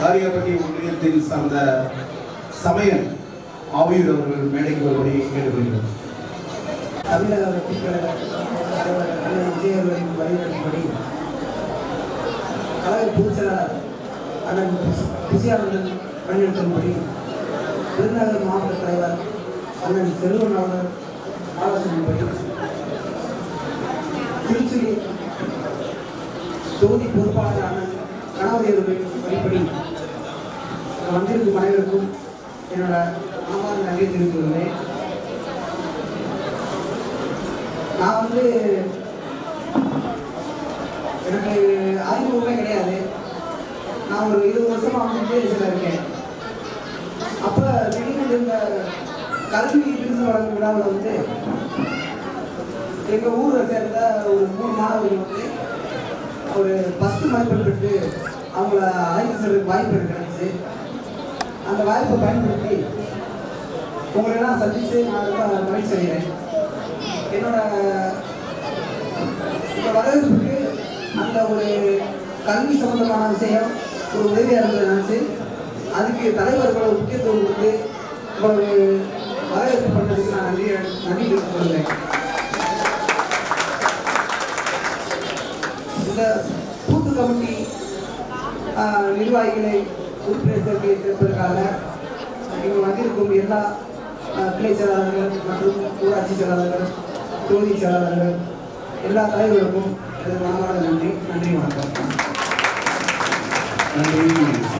காரியப்பட்டி ஒன்றியத்தில் சார்ந்த சமையல் ஆவியூர் அவர்கள் மேடைக்கு வரும்படி கேட்டுக்கொள்கிறோம். தமிழக வெற்றிக் கழக தலைவர் அண்ணன் கழக பொதுச்செயலாளர் அண்ணன் விஜயானந்தன் வழிநடத்தின்படி விருதுநகர் மாவட்ட தலைவர் அண்ணன் செல்வன் அவர்கள் ஆலோசனைப்படி திருச்சி தொகுதி பொறுப்பாளர் அண்ணன் கணபதி அவர்களின் வழிப்படி இங்க வந்திருக்கும் அனைவருக்கும் என்னோட மனமார்ந்த நன்றி தெரிவித்துள்ளேன் நான் வந்து எனக்கு அறிமுகமே கிடையாது. நான் ஒரு இருபது வருஷமாக வந்து ஜிஎஸ்ல இருக்கேன். அப்போ திடீர்னு இந்த கல்வி விருது வழங்கும் விழாவில் வந்து எங்கள் ஊரை சேர்ந்த ஒரு மூணு மாணவர்கள் வந்து ஒரு ஃபஸ்ட்டு மதிப்பெண் பெற்று அவங்கள அழைத்து செல்றதுக்கு வாய்ப்பு எனக்கு அந்த வாய்ப்பை பயன்படுத்தி உங்களெல்லாம் சந்தித்து நான் ரொம்ப மகிழ்ச்சி செய்கிறேன் என்னோட இந்த வரவேற்புக்கு அந்த ஒரு கல்வி சம்பந்தமான விஷயம் ஒரு உதவியாக இருந்தது நினச்சி அதுக்கு தலைவர்களோட முக்கியத்துவம் கொடுத்து ஒரு வரவேற்பு பண்ணுறதுக்கு நான் நன்றி நன்றி தெரிவித்துக் கொள்கிறேன். இந்த கூட்டு கமிட்டி நிர்வாகிகளை உறுப்பினர் சேர்க்கையை இங்கு வந்திருக்கும் எல்லா கிளை செயலாளர்கள் மற்றும் ஊராட்சி செயலாளர்கள் தொகுதி செயலாளர்கள் எல்லா தலைவர்களுக்கும் எனது மனமார்ந்த நன்றி. நன்றி வணக்கம். நன்றி.